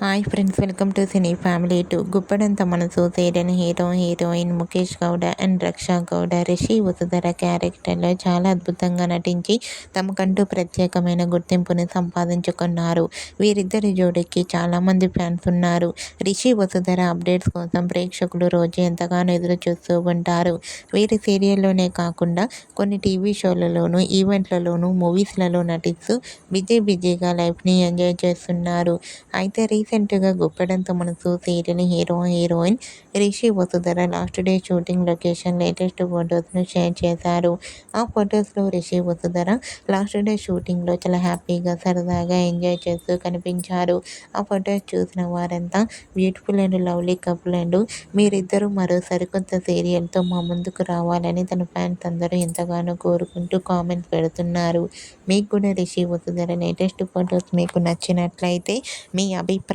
Hi friends welcome to cine family too. Guppedantha Manasu serial hero heroine Mukesh Gowda and Raksha Gowda. Rishi Vasudhara క్యారెక్టర్లో చాలా అద్భుతంగా నటించి తమకంటూ ప్రత్యేకమైన గుర్తింపుని సంపాదించుకున్నారు. వీరిద్దరి జోడీకి చాలామంది ఫ్యాన్స్ ఉన్నారు. రిషి వసుధర అప్డేట్స్ కోసం ప్రేక్షకులు రోజు ఎంతగానో ఎదురు చూస్తూ ఉంటారు. వీరి సీరియల్లోనే కాకుండా కొన్ని టీవీ షోలలోనూ ఈవెంట్లలోనూ మూవీస్లలో నటిస్తూ బిజీ బిజీగా లైఫ్ని ఎంజాయ్ చేస్తున్నారు. అయితే రీసెంట్గా Guppedantha Manasu serial hero heroine Rishi Vasudhara last day shooting location latest ఫొటోస్ను share చేశారు. ఆ ఫొటోస్లో రిషి వసుధర లాస్ట్ డే షూటింగ్లో చాలా హ్యాపీగా సరదాగా ఎంజాయ్ చేస్తూ కనిపించారు. ఆ ఫొటోస్ చూసిన వారంతా beautiful and lovely couple and మీరిద్దరూ మరో సరికొత్త సీరియల్తో మా ముందుకు రావాలని తన ఫ్యాన్స్ అందరూ ఎంతగానో కోరుకుంటూ కామెంట్ పెడుతున్నారు. మీకు కూడా రిషి వసుధర లేటెస్ట్ ఫొటోస్ మీకు నచ్చినట్లయితే మీ అభిప్రాయం